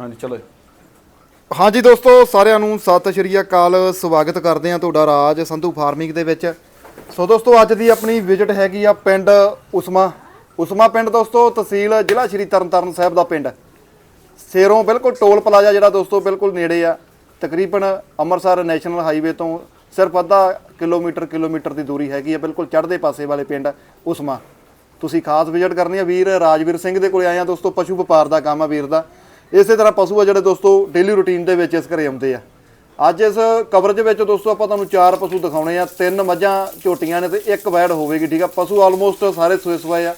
ਹਾਂਜੀ, ਚਲੋ ਹਾਂਜੀ ਦੋਸਤੋ, ਸਾਰਿਆਂ ਨੂੰ ਸਤਿ ਸ਼੍ਰੀ ਅਕਾਲ। ਸਵਾਗਤ ਕਰਦੇ ਹਾਂ ਤੁਹਾਡਾ ਰਾਜ ਸੰਧੂ ਫਾਰਮਿੰਗ ਦੇ ਵਿੱਚ। ਸੋ ਦੋਸਤੋ, ਅੱਜ ਦੀ ਆਪਣੀ ਵਿਜ਼ਿਟ ਹੈਗੀ ਆ ਪਿੰਡ ਉਸਮਾ। ਉਸਮਾ ਪਿੰਡ ਦੋਸਤੋ, ਤਹਿਸੀਲ ਜ਼ਿਲ੍ਹਾ ਸ਼੍ਰੀ ਤਰਨਤਾਰਨ ਸਾਹਿਬ ਦਾ ਪਿੰਡ। ਸੇਰੋਂ ਬਿਲਕੁਲ ਟੋਲ ਪਲਾਜ਼ਾ ਜਿਹੜਾ ਦੋਸਤੋ, ਬਿਲਕੁਲ ਨੇੜੇ ਆ। ਤਕਰੀਬਨ ਅੰਮ੍ਰਿਤਸਰ ਨੈਸ਼ਨਲ ਹਾਈਵੇ ਤੋਂ ਸਿਰਫ ਅੱਧਾ ਕਿਲੋਮੀਟਰ ਕਿਲੋਮੀਟਰ ਦੀ ਦੂਰੀ ਹੈਗੀ ਆ। ਬਿਲਕੁਲ ਚੜ੍ਹਦੇ ਪਾਸੇ ਵਾਲੇ ਪਿੰਡ ਉਸਮਾ। ਤੁਸੀਂ ਖਾਸ ਵਿਜ਼ਿਟ ਕਰਨੀ ਆ ਵੀਰ ਰਾਜਵੀਰ ਸਿੰਘ ਦੇ ਕੋਲੇ ਆਏ ਆ। ਦੋਸਤੋ, ਪਸ਼ੂ ਵਪਾਰ ਦਾ ਕੰਮ ਆ ਵੀਰ ਦਾ। ਇਸੇ ਤਰ੍ਹਾਂ ਪਸ਼ੂ ਆ ਜਿਹੜੇ ਦੋਸਤੋ ਡੇਲੀ ਰੂਟੀਨ ਦੇ ਵਿੱਚ ਇਸ ਘਰੇ ਆਉਂਦੇ ਆ। ਅੱਜ ਇਸ ਕਵਰੇਜ ਵਿੱਚ ਦੋਸਤੋ, ਆਪਾਂ ਤੁਹਾਨੂੰ ਚਾਰ ਪਸ਼ੂ ਦਿਖਾਉਣੇ ਆ। ਤਿੰਨ ਮੱਝਾਂ, ਝੋਟੀਆਂ ਨੇ ਤੇ ਇੱਕ ਵੈੜ ਹੋਵੇਗੀ, ਠੀਕ ਆ? ਪਸ਼ੂ ਆਲਮੋਸਟ ਸਾਰੇ ਸੋਏ ਸਵਾਏ ਆ।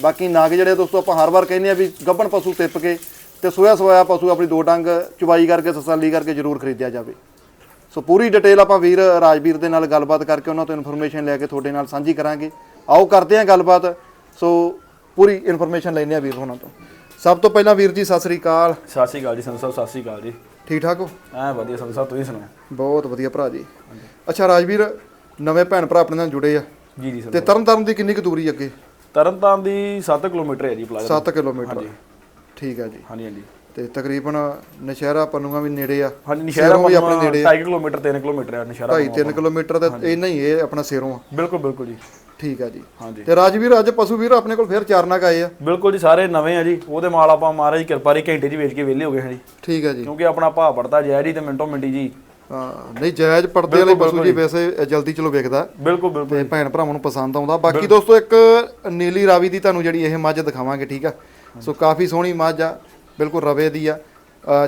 ਬਾਕੀ ਨਾਗ ਜਿਹੜੇ ਦੋਸਤੋ, ਆਪਾਂ ਹਰ ਵਾਰ ਕਹਿੰਦੇ ਆ ਵੀ ਗੱਭਣ ਪਸ਼ੂ ਟਿੱਪ ਕੇ ਤੇ ਸੋਇਆ ਸਵਾਇਆ ਪਸ਼ੂ ਆਪਣੀ ਦੋ ਡੰਗ ਚੁਬਾਈ ਕਰਕੇ ਤਸੱਲੀ ਕਰਕੇ ਜ਼ਰੂਰ ਖਰੀਦਿਆ ਜਾਵੇ। ਸੋ ਪੂਰੀ ਡਿਟੇਲ ਆਪਾਂ ਵੀਰ ਰਾਜਵੀਰ ਦੇ ਨਾਲ ਗੱਲਬਾਤ ਕਰਕੇ ਉਹਨਾਂ ਤੋਂ ਇਨਫੋਰਮੇਸ਼ਨ ਲੈ ਕੇ ਤੁਹਾਡੇ ਨਾਲ ਸਾਂਝੀ ਕਰਾਂਗੇ। ਆਓ ਕਰਦੇ ਹਾਂ ਗੱਲਬਾਤ। ਸੋ ਪੂਰੀ ਇਨਫੋਰਮੇਸ਼ਨ ਲੈਂਦੇ ਆ ਵੀਰ ਉਹਨਾਂ ਤੋਂ। ਸਭ ਤੋਂ ਪਹਿਲਾਂ ਵੀਰ ਜੀ ਸਤਿ ਸ੍ਰੀ ਅਕਾਲ। ਸਤਿ ਸ਼੍ਰੀ ਅਕਾਲ ਜੀ ਸੰਧੂ ਸਾਹਿਬ ਸਤਿ ਸ਼੍ਰੀ ਅਕਾਲ ਜੀ। ਠੀਕ ਠਾਕ ਹੋ? ਐ ਵਧੀਆ ਸੰਧੂ ਸਾਹਿਬ ਤੁਸੀਂ ਸੁਣਾਓ? ਬਹੁਤ ਵਧੀਆ ਭਰਾ ਜੀ। ਅੱਛਾ ਰਾਜਵੀਰ ਨਵੇਂ ਭੈਣ ਭਰਾ ਆਪਣੇ ਨਾਲ ਜੁੜੇ ਆ। ਜੀ ਜੀ ਤੇ ਸੰਧੂ ਤਰਨ ਤਾਰਨ ਦੀ ਕਿੰਨੀ ਕੁ ਦੂਰੀ ਅੱਗੇ? ਤਰਨਤਾਰਨ ਦੀ 7 ਕਿਲੋਮੀਟਰ ਹੈ ਜੀ ਪਲਾਜ਼ਾ 7 ਕਿਲੋਮੀਟਰ। ਠੀਕ ਹੈ ਜੀ। ਹਾਂਜੀ ਹਾਂਜੀ। ਤੇ ਤਕਰੀਬਨ ਨਸ਼ਹਿਰਾ ਪੰਨੂਆਂ ਵੀ ਨੇੜੇ ਆ। ਹਾਂਜੀ ਨਿਸ਼ਾਰਾ ਸੇਰੋਂ ਵੀ ਆਪਣੇ ਨੇੜੇ 2.5 ਕਿਲੋਮੀਟਰ 3 ਕਿਲੋਮੀਟਰ ਹੈ ਨਿਸ਼ਾਰਾ 2.5 3 ਕਿਲੋਮੀਟਰ ਦਾ ਇਹ ਨਹੀਂ ਇਹ ਆਪਣਾ ਸੇਰੋਂ ਆ। ਬਿਲਕੁਲ ਬਿਲਕੁਲ ਜੀ। ਠੀਕ ਹੈ ਜੀ। ਹਾਂਜੀ। ਤੇ ਰਾਜਵੀਰ ਅੱਜ ਪਸ਼ੂ ਵੀਰ ਆਪਣੇ ਕੋਲ ਫਿਰ ਚਾਰਨਾ ਆਏ ਆ। ਬਿਲਕੁਲ ਜੀ ਸਾਰੇ ਨਵੇਂ ਆ ਜੀ। ਉਹਦੇ ਮਾਲ ਆਪਾਂ ਮਹਾਰਾਜ ਕਿਰਪਾ ਦੀ ਘੰਟੇ 'ਚ ਵੇਚ ਕੇ ਵਿਹਲੇ ਹੋ ਗਏ ਹਾਂ ਜੀ। ਠੀਕ ਹੈ ਜੀ। ਕਿਉਂਕਿ ਆਪਣਾ ਭਾਅ ਪੜਦਾ ਜੈ ਜੀ ਤੇ ਮਿੰਟੋ ਮਿੰਟੀ ਜੀ। ਹਾਂ ਨਹੀਂ ਜਾਇਜ਼ ਪਰਦੇ ਵਾਲੇ ਪਸ਼ੂ ਜੀ ਵੈਸੇ ਜਲਦੀ ਚਲੋ ਵਿਕਦਾ। ਬਿਲਕੁਲ ਬਿਲਕੁਲ ਤੇ ਭੈਣ ਭਰਾਵਾਂ ਨੂੰ ਪਸੰਦ ਆਉਂਦਾ। ਬਾਕੀ ਦੋਸਤੋ ਇੱਕ ਨੀਲੀ ਰਾਵੀ ਦੀ ਤੁਹਾਨੂੰ ਜਿਹੜੀ ਇਹ ਮੱਝ ਦਿਖਾਵਾਂਗੇ ਠੀਕ ਆ? ਸੋ ਕਾਫੀ ਸੋਹਣੀ ਮੱਝ ਆ ਬਿਲਕੁਲ ਰਵੇ ਦੀ ਆ।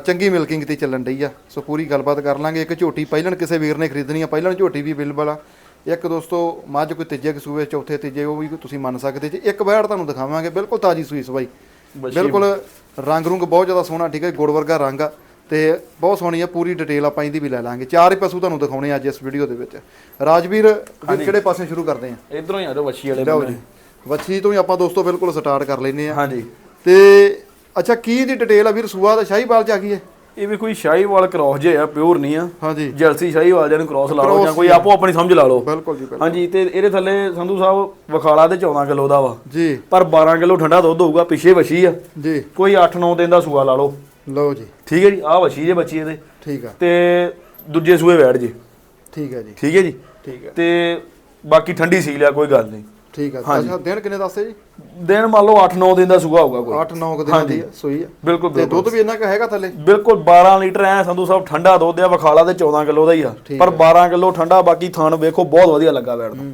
ਚੰਗੀ ਮਿਲਕਿੰਗ ਤੇ ਚੱਲਣ ਡਈ ਆ। ਸੋ ਪੂਰੀ ਗੱਲਬਾਤ ਕਰ ਲਾਂਗੇ। ਇੱਕ ਝੋਟੀ ਪਹਿਲਣ ਕਿਸੇ ਵੀਰ ਨੇ ਖਰੀਦਣੀ ਆ ਪਹਿਲਣ ਝੋਟੀ ਵੀ ਅਵੇਲੇਬਲ ਆ। ਇੱਕ ਦੋਸਤੋ ਮੱਝ ਕੋਈ ਤੀਜੇ ਕਸੂਏ ਚੌਥੇ ਤੀਜੇ ਉਹ ਵੀ ਤੁਸੀਂ ਮੰਨ ਸਕਦੇ ਜੀ। ਇੱਕ ਬੈੜ ਤੁਹਾਨੂੰ ਦਿਖਾਵਾਂਗੇ ਬਿਲਕੁਲ ਤਾਜੀ ਸੂਈ ਸਵਾਈ। ਬਿਲਕੁਲ ਰੰਗ ਰੁੰਗ ਬਹੁਤ ਜ਼ਿਆਦਾ ਸੋਹਣਾ ਠੀਕ ਹੈ ਗੁੜ ਵਰਗਾ ਰੰਗ ਆ। ਤੇ ਬਹੁਤ ਸੋਹਣੀ ਆ ਪੂਰੀ ਡਿਟੇਲ ਆਪਾਂ ਇਹਦੀ ਵੀ ਲੈ ਲਾਂਗੇ। ਚਾਰ ਹੀ ਪਸ਼ੂ ਤੁਹਾਨੂੰ ਦਿਖਾਉਣੇ ਅੱਜ ਇਸ ਵੀਡੀਓ ਦੇ ਵਿੱਚ। ਰਾਜਵੀਰ ਵੀਰ ਕਿਹੜੇ ਪਾਸੇ ਸ਼ੁਰੂ ਕਰਦੇ ਆ? ਇਧਰੋਂ ਹੀ ਆ ਜਾਓ ਵੱਛੀ ਵਾਲੇ ਲਓ। ਜੀ। ਵੱਛੀ ਤੋਂ ਹੀ ਆਪਾਂ ਦੋਸਤੋ ਬਿਲਕੁਲ ਸਟਾਰਟ ਕਰ ਲੈਨੇ ਆ। ਹਾਂਜੀ। ਤੇ ਅੱਛਾ ਕੀ ਦੀ ਡਿਟੇਲ ਆ ਵੀਰ? ਸੂਆ ਦਾ ਸ਼ਾਹੀਵਾਲ ਚ ਆ ਗਈ ਹੈ। ਇਹ ਵੀ ਕੋਈ ਸ਼ਾਹੀਵਾਲ ਕ੍ਰੋਸ ਜੇ ਆ ਪਿਓਰ ਨਹੀਂ ਆ। ਹਾਂਜੀ। ਜਰਸੀ ਸ਼ਾਹੀਵਾਲ ਜਿਹਨੂੰ ਕ੍ਰੋਸ ਲਾ ਲਓ ਜਾਂ ਕੋਈ ਆਪੋ ਆਪਣੀ ਸਮਝ ਲਾ ਲਓ। ਬਿਲਕੁਲ ਜੀ ਬਿਲਕੁਲ। ਹਾਂਜੀ ਤੇ ਇਹਦੇ ਥੱਲੇ ਸੰਧੂ ਸਾਹਿਬ ਵਖਾਲਾ ਤੇ 14 ਕਿਲੋ ਦਾ ਵਾ। ਜੀ। ਪਰ 12 ਕਿਲੋ ਠੰਡਾ ਦੁੱਧ ਹੋਊਗਾ ਪਿੱਛੇ ਵਛੀ ਆ। ਜੀ। ਕੋਈ 8-9 ਦਿਨ ਦਾ ਸੂਆ ਲਾ ਲਓ। ਲਓ ਜੀ। ਠੀਕ ਹੈ ਜੀ ਆਹ ਵਛੀ ਜੇ ਬੱਚੀ ਇਹਦੇ। ਠੀਕ ਆ। ਤੇ ਦੂਜੇ ਸੂਏ ਬੈਠ ਜੇ। ਠੀਕ ਹੈ ਜੀ। ਠੀਕ ਹੈ ਜੀ। ਠੀਕ ਹੈ ਤੇ ਬਾਕੀ ਠੰਡੀ ਸੀ ਲਿਆ ਕੋਈ ਗੱਲ ਨਹੀਂ। ਠੀਕ ਆ। ਅੱਛਾ ਦਿਨ ਕਿੰਨੇ ਦੱਸੇ ਜੀ? ਦਿਨ ਮੰਨ ਲਓ 8-9 ਦਿਨ ਦਾ ਸੂਆ ਹੋਊਗਾ ਕੋਈ। 8-9 ਦਿਨਾਂ ਦੀ ਆ, ਸੂਈ ਆ। ਬਿਲਕੁਲ ਤੇ ਦੁੱਧ ਵੀ ਇੰਨਾ ਕੁ ਹੈਗਾ ਥੱਲੇ? ਬਿਲਕੁਲ 12 ਲੀਟਰ ਐ ਸੰਧੂ ਸਾਹਿਬ ਠੰਡਾ ਦੁੱਧ ਆ ਵਖਾਲਾ ਤੇ 14 ਕਿਲੋ ਦਾ ਹੀ ਆ। ਪਰ 12 ਕਿਲੋ ਠੰਡਾ ਬਾਕੀ ਥਣ ਵੇਖੋ ਬਹੁਤ ਵਧੀਆ ਲੱਗਾ ਬੈਠ ਨੂੰ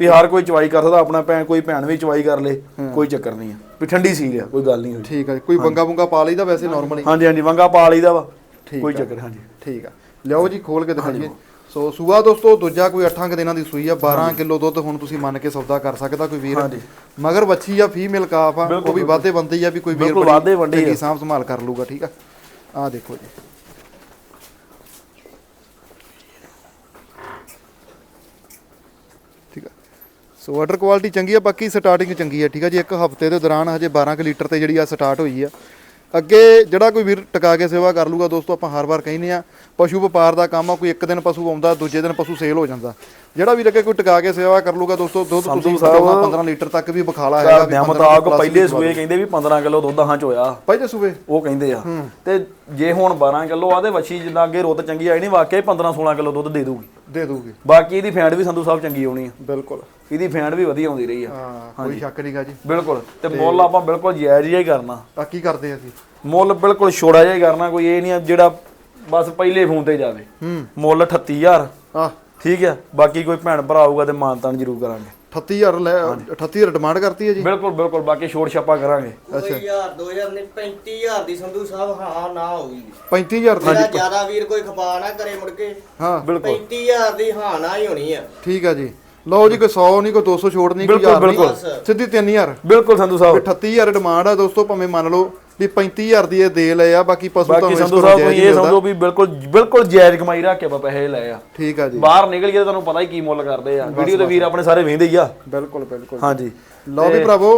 ਵੀ ਹਰ ਕੋਈ ਚਵਾਈ ਕਰ ਸਕਦਾ ਆਪਣਾ ਭੈਣ ਕੋਈ ਭੈਣ ਵੀ ਚਵਾਈ ਕਰ ਲੇ ਕੋਈ ਚੱਕਰ ਨਹੀਂ ਆ। ਵੀ ਠੰਡੀ ਸੀ ਲਿਆ ਕੋਈ ਗੱਲ ਨਹੀਂ ਹੋਈ। ਠੀਕ ਆ ਕੋਈ ਬੰਗਾ ਬੁੰਗਾ ਪਾ ਲਈਦਾ ਵੈਸੇ ਨਾਰਮਲੀ ਹਾਂਜੀ ਹਾਂਜੀ ਵੰਗਾ ਪਾ ਲਈਦਾ ਵਾ ਠੀਕ ਕੋਈ ਚੱਕਰ ਹਾਂਜੀ। ਠੀਕ ਆ। ਲਿਆਓ ਜੀ ਖੋਲ ਕੇ ਦਿਖਾਈਏ। ਸੋ ਸੂਆ ਦੋਸਤੋ ਦੂਜਾ ਕੋਈ 8 ਕੁ ਦਿਨਾਂ ਦੀ ਸੂਈ ਆ 12 ਕਿਲੋ ਦੁੱਧ ਹੁਣ ਤੁਸੀਂ ਮੰਨ ਕੇ ਸੌਦਾ ਕਰ ਸਕਦਾ ਕੋਈ ਵੀਰ। ਮਗਰ ਵੱਛੀ ਆ ਫੀਮੇਲ ਕਾਫ ਆ ਉਹ ਵੀ ਵਾਧੇ ਬੰਦੀ ਆ ਵੀ ਕੋਈ ਵੀਰ ਵਾਧੇ ਬੰਦੀ ਆ। ਸਾਂਭ ਸੰਭਾਲ ਕਰ ਲੂਗਾ ਠੀਕ ਆ? ਆ ਦੇਖੋ ਜੀ। ਠੀਕ ਆ। ਸੋ ਵਾਟਰ ਕੁਆਲਿਟੀ ਚੰਗੀ ਆ ਬਾਕੀ ਸਟਾਰਟਿੰਗ ਚੰਗੀ ਆ ਠੀਕ ਆ ਜੀ। ਇੱਕ ਹਫ਼ਤੇ ਦੇ ਦੌਰਾਨ ਹਜੇ 12 ਕੁ ਲੀਟਰ ਤੇ ਜਿਹੜੀ ਆ ਸਟਾਰਟ ਹੋਈ ਆ। ਅੱਗੇ ਜਿਹੜਾ ਕੋਈ ਵੀਰ ਟਿਕਾ ਕੇ ਸੇਵਾ ਕਰ ਲੂਗਾ ਦੋਸਤੋ, ਆਪਾਂ ਹਰ ਵਾਰ ਕਹਿੰਦੇ ਆ ਪਸ਼ੂ ਵਪਾਰ ਦਾ ਕੰਮ ਆ, ਕੋਈ ਇੱਕ ਦਿਨ ਪਸ਼ੂ ਆਉਂਦਾ, ਦੂਜੇ ਦਿਨ ਪਸ਼ੂ ਸੇਲ ਹੋ ਜਾਂਦਾ। ਜਿਹੜਾ ਵੀਰ ਅੱਗੇ ਕੋਈ ਟਿਕਾ ਕੇ ਸੇਵਾ ਕਰ ਲੂਗਾ ਦੋਸਤੋ ਦੁੱਧ ਤੁਸੀਂ 15 ਲੀਟਰ ਤੱਕ ਵੀ ਬਖਾਲਾ ਹੈਗਾ ਵੀ ਘਰਦਿਆਂ 15 ਮੁਤਾਬਕ ਪਹਿਲੇ ਵੀ ਸੂਏ ਕਹਿੰਦੇ ਵੀ 15 ਕਿਲੋ ਦੁੱਧ ਹਾਂ ਚ ਹੋਇਆ। ਪਹਿਲੇ ਸੂਬੇ ਉਹ ਕਹਿੰਦੇ ਆ। ਤੇ ਜੇ ਹੁਣ 12 ਕਿਲੋ ਆ ਤੇ ਵੱਛੀ ਜਿੱਦਾਂ ਅੱਗੇ ਰੁੱਤ ਚੰਗੀ ਆਈ ਨਹੀਂ ਵਾਕਿਆ 15 16 ਕਿਲੋ ਦੁੱਧ ਦੇ ਦੂਗੀ। ਦੇ ਦੂਗੀ। ਬਾਕੀ ਇਹਦੀ ਫੈਂਟ ਵੀ ਸੰਧੂ ਸਾਹਿਬ ਚੰਗੀ ਆਉਣੀ ਆ। ਬਿਲਕੁਲ। ਇਹਦੀ ਫੈਂਟ ਵੀ ਵਧੀਆ ਆਉਂਦੀ ਰਹੀ ਆ। ਹਾਂ ਕੋਈ ਸ਼ੱਕ ਨਹੀਂਗਾ ਜੀ। ਬਿਲਕੁਲ। ਤੇ ਮੁੱਲ ਆਪਾਂ ਬਿਲਕੁਲ ਜਾਇਜ਼ ਜਿਹਾ ਹੀ ਕਰਨਾ। ਆ ਕੀ ਕਰਦੇ ਆ ਅਸੀਂ ਮੁੱਲ ਬਿਲਕੁਲ ਛੋੜਾ ਜਿਹਾ ਹੀ ਕਰਨਾ ਕੋਈ ਇਹ ਨਹੀਂ ਜਿਹੜਾ ਬਸ ਪਹਿਲੇ ਫੋਨ ਤੇ ਜਾਵੇ। ਹੂੰ। ਮੁੱਲ 38000 ਆ ਠੀਕ ਆ ਬਾਕੀ ਕੋਈ ਭੈਣ ਭਰਾ ਆਊਗਾ ਤੇ ਮਾਨਤਾਨ ਜ਼ਰੂਰ ਕਰਾਂਗੇ। 38000 ਲੈ 38000 ਡਿਮਾਂਡ ਕਰਤੀ ਹੈ ਜੀ? ਬਿਲਕੁਲ ਬਿਲਕੁਲ ਬਾਕੀ ਛੋੜ ਛਾਪਾ ਕਰਾਂਗੇ। ਅੱਛਾ। 2000 2000 ਨਹੀਂ 35000 ਦੀ ਸੰਧੂ ਸਾਹਿਬ ਹਾਂ ਨਾ ਹੋਊਗੀ। 35000 ਜਿਹੜਾ ਜ਼ਿਆਦਾ ਵੀਰ ਕੋਈ ਖਪਾ ਨਾ ਕਰੇ ਮੁੜ ਕੇ। ਹਾਂ। ਬਿਲਕੁਲ। 35000 ਦੀ ਹਾਂ ਨਾ ਹੀ ਹੋਣੀ ਆ। ਠੀਕ ਆ ਜੀ। ਲਓ ਜੀ ਕੋਈ 100 ਨਹੀਂ ਕੋਈ 200 ਛੋੜ ਨਹੀਂ ਕੋਈ ਬਿਲਕੁਲ, 1000 ਨਹੀਂ। ਬਿਲਕੁਲ। ਸਿੱਧੀ 3000 ਬਿਲਕੁਲ ਸੰਧੂ ਸਾਹਿਬ। 38000 ਡਿਮਾਂਡ ਆ ਦੋਸਤੋ ਭਾਵੇਂ ਮੰਨ ਲਓ ਵੀ 35000 ਦੀ ਇਹ ਦੇ ਲਏ ਆ ਬਾਕੀ ਪਸ਼ੂ ਬਾਕੀ ਇਸ ਸੰਧੂ ਸਾਹਿਬ ਤੁਸੀਂ ਇਹ। ਸਮਝੋ ਵੀ ਬਿਲਕੁਲ ਬਿਲਕੁਲ ਜਾਇਜ਼ ਕਮਾਈ ਰੱਖ ਕੇ ਆਪਾਂ ਪੈਸੇ ਲਏ ਆ। ਠੀਕ ਆ ਜੀ। ਬਾਹਰ ਨਿਕਲ ਗਏ ਤਾਂ ਤੁਹਾਨੂੰ ਪਤਾ ਹੀ ਕੀ ਮੁੱਲ ਕਰਦੇ ਆ। ਵੀਡੀਓ ਤੇ ਵੀਰ ਆਪਣੇ ਸਾਰੇ ਵੇਂਦੇ ਹੀ ਆ। ਬਿਲਕੁਲ ਬਿਲਕੁਲ। ਹਾਂਜੀ। ਲਓ ਵੀ ਭਰਾਵੋ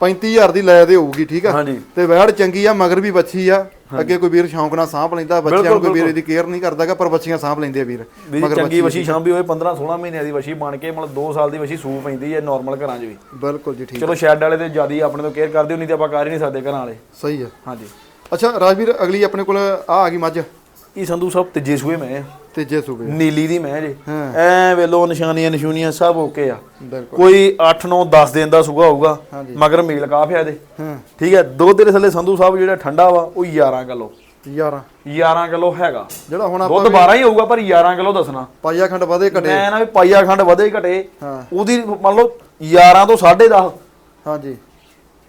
35000 ਦੀ ਲੈ ਦੇ ਹੋਊਗੀ ਠੀਕ ਆ? ਹਾਂਜੀ। ਤੇ ਵੈੜ ਚੰਗੀ ਆ ਮਗਰ ਵੀ ਬੱਚੀ ਆ। ਅੱਗੇ ਕੋਈ ਵੀਰ ਸ਼ੌਂਕ ਨਾਲ ਸਾਂਭ ਲੈਂਦਾ ਬੱਚਿਆਂ ਨੂੰ ਕੋਈ ਵੀਰ ਇਹਦੀ ਕੇਅਰ ਨਹੀਂ ਕਰਦਾਗਾ ਪਰ ਬੱਚੀਆਂ ਸਾਂਭ ਲੈਂਦੇ ਆ ਵੀਰ। ਵੀ ਚੰਗੀ ਵਸ਼ੀ ਸ਼ਾਂਭੀ ਹੋਏ 15 16 ਮਹੀਨਿਆਂ ਦੀ ਵਸ਼ੀ ਬਣ ਕੇ ਮਤਲਬ 2 ਸਾਲ ਦੀ ਵਸ਼ੀ ਸੂ ਪੈਂਦੀ ਹੈ ਨਾਰਮਲ ਘਰਾਂ 'ਚ ਵੀ। ਬਿਲਕੁਲ ਜੀ ਠੀਕ ਚਲੋ ਸ਼ੈੱਡ ਵਾਲੇ ਤੇ ਜ਼ਿਆਦਾ ਆਪਣੇ ਤੋਂ ਕੇਅਰ ਕਰਦੇ ਹੁੰਨੀ ਤੇ ਆਪਾਂ ਕਰ ਹੀ ਨਹੀਂ ਸਕਦੇ ਘਰਾਂ ਵਾਲੇ। ਸਹੀ ਆ ਹਾਂਜੀ। ਅੱਛਾ ਰਾਜਵੀਰ ਅਗਲੀ ਆਪਣੇ ਕੋਲ ਆ ਆ ਗਈ ਮੱਝ। ਇਹ ਸੰਧੂ ਸਾਹਿਬ ਤੀਜੇ ਸੂਏ ਮੈਂ ਆ। ਤੀਜੇ ਸੂਬੇ ਨੀਲੀ ਦੀ ਮੈਂ ਜੇ। ਹਾਂ। ਐ ਵੇਲੋ ਨਿਸ਼ਾਨੀਆਂ ਨਿਸ਼ੂਨੀਆਂ ਸਭ ਓਕੇ ਆ। ਬਿਲਕੁਲ। ਕੋਈ 8 9 10 ਦਿਨ ਦਾ ਸੂਆ ਹੋਊਗਾ ਹਾਂਜੀ। ਮਗਰ ਮੇਲ ਕਾਫ ਆ ਇਹਦੇ। ਹਾਂ। ਠੀਕ ਹੈ ਦੁੱਧ ਦੇ ਥੱਲੇ ਸੰਧੂ ਸਾਹਿਬ ਜਿਹੜਾ ਠੰਡਾ ਵਾ ਉਹ 11 ਕਿਲੋ। 11 11 ਕਿਲੋ ਹੈਗਾ। ਜਿਹੜਾ ਹੁਣ ਆਪਾਂ ਦੁੱਧ 12 ਹੀ ਹੋਊਗਾ ਪਰ 11 ਕਿਲੋ ਦੱਸਣਾ। ਪਾਈਆ ਖੰਡ ਵਧੇ ਘਟੇ। ਮੈਂ ਨਾ ਵੀ ਪਾਈਆ ਖੰਡ ਵਧੇ ਘਟੇ। ਹਾਂ। ਉਹਦੀ ਮੰਨ ਲਓ 11 ਤੋਂ 10.5 ਹਾਂਜੀ।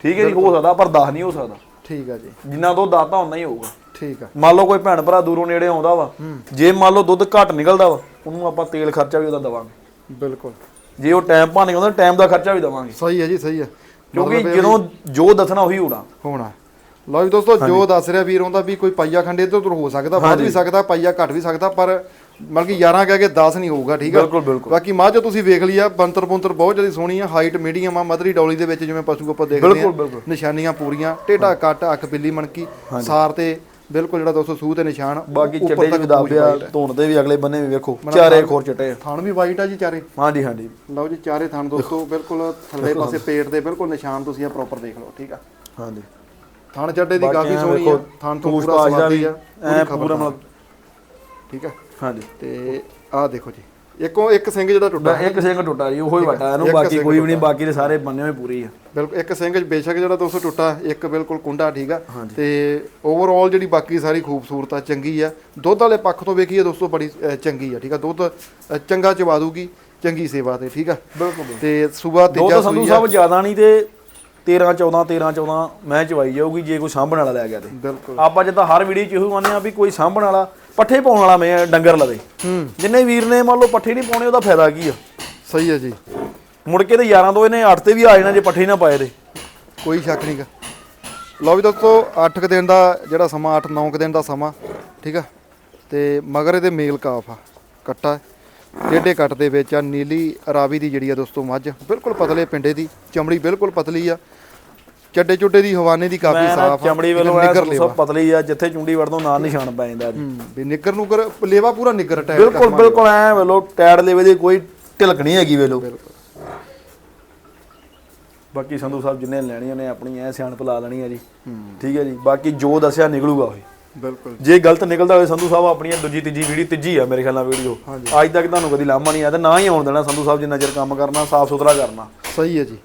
ਠੀਕ ਹੈ ਜੀ ਹੋ ਸਕਦਾ ਪਰ 10 ਨਹੀਂ ਹੋ ਸਕਦਾ। ਠੀਕ ਆ ਜੀ। ਜਿੰਨਾ ਦੁੱਧ ਦਾਤਾ ਹੁੰਦਾ ਹੀ ਹੋਊਗਾ। ਠੀਕ ਆ। ਮੰਨ ਲਓ ਕੋਈ ਭੈਣ ਭਰਾ ਦੂਰੋਂ ਨੇੜੇ ਆਉਂਦਾ ਵਾ ਜੇ ਮੰਨ ਲਓ ਦੁੱਧ ਘੱਟ ਨਿਕਲਦਾ ਵਾ ਉਹਨੂੰ ਆਪਾਂ ਤੇਲ ਖਰਚਾ ਵੀ ਉਹਦਾ ਦਵਾਂਗੇ। ਬਿਲਕੁਲ। ਜੇ ਉਹ ਟਾਈਮ ਭਾਣੇ ਆਉਂਦਾ ਟਾਈਮ ਦਾ ਖਰਚਾ ਵੀ ਦਵਾਂਗੇ। ਸਹੀ ਹੈ ਜੀ ਸਹੀ ਹੈ ਕਿਉਂਕਿ ਜਦੋਂ ਜੋ ਦੱਸਣਾ ਉਹੀ ਹੋਣਾ। ਹੋਣਾ। ਲਓ ਜੀ ਦੋਸਤੋ ਜੋ ਦੱਸ ਰਿਹਾ ਵੀਰ ਉਹਦਾ ਵੀ ਕੋਈ ਪਾਈਆ ਖੰਡ ਉੱਧਰ ਹੋ ਸਕਦਾ ਵੱਧ ਵੀ ਸਕਦਾ ਪਾਈਆ ਘੱਟ ਵੀ ਸਕਦਾ ਪਰ ਮਤਲਬ ਕਿ 11 ਕਹਿ ਕੇ 10 ਨਹੀਂ ਹੋਊਗਾ ਠੀਕ ਆ? ਬਿਲਕੁਲ ਬਿਲਕੁਲ। ਬਾਕੀ ਮੱਝ ਤੁਸੀਂ ਵੇਖ ਲਈ ਆ ਬੰਤਰ ਬੰਤਰ ਬਹੁਤ ਜ਼ਿਆਦਾ ਸੋਹਣੀ ਆ ਹਾਈਟ ਮੀਡੀਅਮ ਆ ਮਦਰੀ ਡੌਲੀ ਦੇ ਵਿੱਚ ਜਿਵੇਂ ਪਸ਼ੂ ਆਪਾਂ ਦੇਖਦੇ ਆ। ਨਿਸ਼ਾਨੀਆਂ ਪੂਰੀਆਂ ਟੇਢਾ ਕੱਟ ਅੱਖ ਬਿੱਲੀ ਮਣਕੀ ਸਾਰ ਤੇ ਬਿਲਕੁਲ ਜਿਹੜਾ ਦੋਸਤੋ ਸੂਹ ਤੇ ਨਿਸ਼ਾਨ ਬਾਕੀ ਤੱਕ ਵੀ ਦਾਬਿਆ। ਧੋਣ ਦੇ ਵੀ ਅਗਲੇ ਬੰਨੇ ਵੀ ਵੇਖੋ ਚਾਰੇ ਖੋਰ ਚਟੇ ਥਣ ਵੀ ਵਾਈਟ ਆ ਜੀ ਚਾਰੇ? ਹਾਂਜੀ ਹਾਂਜੀ। ਲਓ ਜੀ ਚਾਰੇ ਥਣ ਦੋਸਤੋ ਬਿਲਕੁਲ ਥੱਲੇ ਪਾਸੇ ਪੇਟ ਦੇ ਬਿਲਕੁਲ ਨਿਸ਼ਾਨ ਤੁਸੀਂ ਆ ਪ੍ਰੋਪਰ ਦੇਖ ਲਓ ਠੀਕ ਆ? ਹਾਂਜੀ। ਥਣ ਚੱਡੇ ਦੀ ਕਾਫੀ ਸੋਹਣੀ ਆ ਥਣ ਤੋਂ ਪੂਰਾ ਸਵਾਦੀ ਆ ਪੂਰੀ ਮਤਲਬ ਠੀਕ ਆ? ਹਾਂਜੀ ਤੇ ਆਹ ਦੇਖੋ ਜੀ। ਇੱਕੋ ਇੱਕ ਸਿੰਘ ਜਿਹੜਾ ਟੁੱਟਾ ਇੱਕ ਸਿੰਘ ਟੁੱਟਾ ਜੀ ਉਹੀ ਵਟਾ ਇਹਨੂੰ ਬਾਕੀ ਕੋਈ ਵੀ ਨਹੀਂ ਬਾਕੀ ਦੇ ਸਾਰੇ ਬੰਨੇ ਹੋਏ ਪੂਰੇ ਆ। ਬਿਲਕੁਲ ਇੱਕ ਸਿੰਘ ਬੇਸ਼ੱਕ ਜਿਹੜਾ ਦੋਸਤੋ ਟੁੱਟਾ ਇੱਕ ਬਿਲਕੁਲ ਕੁੰਡਾ ਠੀਕ ਆ। ਤੇ ਓਵਰਆਲ ਜਿਹੜੀ ਬਾਕੀ ਸਾਰੀ ਖੂਬਸੂਰਤ ਆ ਚੰਗੀ ਆ। ਦੁੱਧ ਵਾਲੇ ਪੱਖ ਤੋਂ ਵੇਖੀਏ ਦੋਸਤੋ ਬੜੀ ਚੰਗੀ ਆ ਠੀਕ ਆ। ਦੁੱਧ ਚੰਗਾ ਚਵਾ ਦੂਗੀ ਚੰਗੀ ਸੇਵਾ ਤੇ ਠੀਕ ਆ। ਬਿਲਕੁਲ ਤੇ ਸੂਬਾ ਤੀਜਾ ਸੂਈ ਆ। ਸਾਹਿਬ ਜ਼ਿਆਦਾ ਨਹੀਂ ਤੇ 13 14 13 14 ਮੈਂ ਚਵਾਈ ਜਾਊਗੀ ਜੇ ਕੋਈ ਸਾਂਭਣ ਵਾਲਾ ਲੈ ਗਿਆ ਤੇ। ਬਿਲਕੁਲ। ਆਪਾਂ ਜਿੱਦਾਂ ਹਰ ਵੀਡੀਓ 'ਚ ਇਹੋ ਮੰਨਦੇ ਆ ਵੀ ਕੋਈ ਸਾਂਭਣ ਵਾਲਾ ਪੱਠੇ ਪਾਉਣ ਵਾਲਾ ਮੈਂ ਡੰਗਰ ਲਵੇ। ਹੂੰ। ਜਿੰਨੇ ਵੀਰ ਨੇ ਮੰਨ ਲਓ ਪੱਠੇ ਨਹੀਂ ਪਾਉਣੇ ਉਹਦਾ ਫਾਇਦਾ ਕੀ ਆ? ਸਹੀ ਹੈ ਜੀ। ਮੁੜ ਕੇ ਤੇ ਯਾਰਾਂ ਤੋਂ ਇਹਨੇ 8 ਤੇ ਵੀ ਆ ਜਾਣਾ ਜੇ ਪੱਠੇ ਨਾ ਪਾਏ ਤੇ। ਕੋਈ ਸ਼ੱਕ ਨਹੀਂਗਾ ਲਓ ਵੀ ਦੋਸਤੋ 8 ਦਿਨ ਦਾ ਜਿਹੜਾ ਸਮਾਂ 8-9 ਦਿਨ ਦਾ ਸਮਾਂ ਠੀਕ ਆ? ਤੇ ਮਗਰ ਇਹਦੇ ਮੇਲ ਕਾਫ ਆ ਕੱਟਾ। ਡੇਢੇ ਕੱਟ ਦੇ ਵਿੱਚ ਆ ਨੀਲੀ ਰਾਵੀ ਦੀ ਜਿਹੜੀ ਆ ਦੋਸਤੋ ਮੱਝ ਬਿਲਕੁਲ ਪਤਲੇ ਪਿੰਡੇ ਦੀ ਚਮੜੀ ਬਿਲਕੁਲ ਪਤਲੀ ਆ। ਚੱਡੇ ਚੁੱਡੇ ਦੀ ਹਵਾਨੇ ਦੀ ਕਾਫੀ ਮੈਂ ਨਾ ਸਾਫ਼ ਆ। ਚਮੜੀ ਵੱਲੋਂ ਨਿੱਗਰ ਐ ਲੇਵਾ। ਸਭ ਪਤਲੀ ਆ ਜਿੱਥੇ ਚੁੰਡੀ ਵੜਦੋਂ ਨਾਲ ਨਿਸ਼ਾਨ ਪੈ ਜਾਂਦਾ ਜੀ ਵੀ ਨਿੱਗਰ ਨੂਗਰ ਲੇਵਾ ਪੂਰਾ ਨਿੱਗਰ ਟਾਈਪ ਬਿਲਕੁਲ ਬਿਲਕੁਲ ਐ ਵੇਲੋ ਟੈਡ ਲੈਵੇ ਦੀ ਕੋਈ ਢਿਲਕ ਨਹੀਂ ਹੈਗੀ ਵੇਲੋ ਬਾਕੀ ਸੰਧੂ ਸਾਹਿਬ ਜਿੰਨੇ ਲੈਣੀਆਂ ਨੇ ਆਪਣੀ ਐ ਸਿਆਣਪ ਲਾ ਲੈਣੀ ਆ ਜੀ। ਠੀਕ ਹੈ ਜੀ ਬਾਕੀ ਜੋ ਦੱਸਿਆ ਨਿਕਲੂਗਾ ਉਹ। ਬਿਲਕੁਲ। ਜੇ ਗਲਤ ਨਿਕਲਦਾ ਹੋਵੇ ਸੰਧੂ ਸਾਹਿਬ ਆਪਣੀ ਇਹ ਦੂਜੀ ਤੀਜੀ ਵੀਡੀਓ ਤੀਜੀ ਆ ਮੇਰੇ ਖਿਆਲ ਨਾਲ ਵੀਡੀਓ। ਅੱਜ ਤੱਕ ਤੁਹਾਨੂੰ ਕਦੀ ਲਾਮਾ ਨਹੀਂ ਆਇਆ ਤੇ ਨਾ ਹੀ ਆਉਣ ਦੇਣਾ ਸੰਧੂ ਸਾਹਿਬ ਜਿੰਨਾ ਚਿਰ ਕੰਮ ਕਰਨਾ ਸਾਫ਼ ਸੁਥਰਾ ਕਰਨਾ। ਸਹੀ ਹੈ ਜੀ।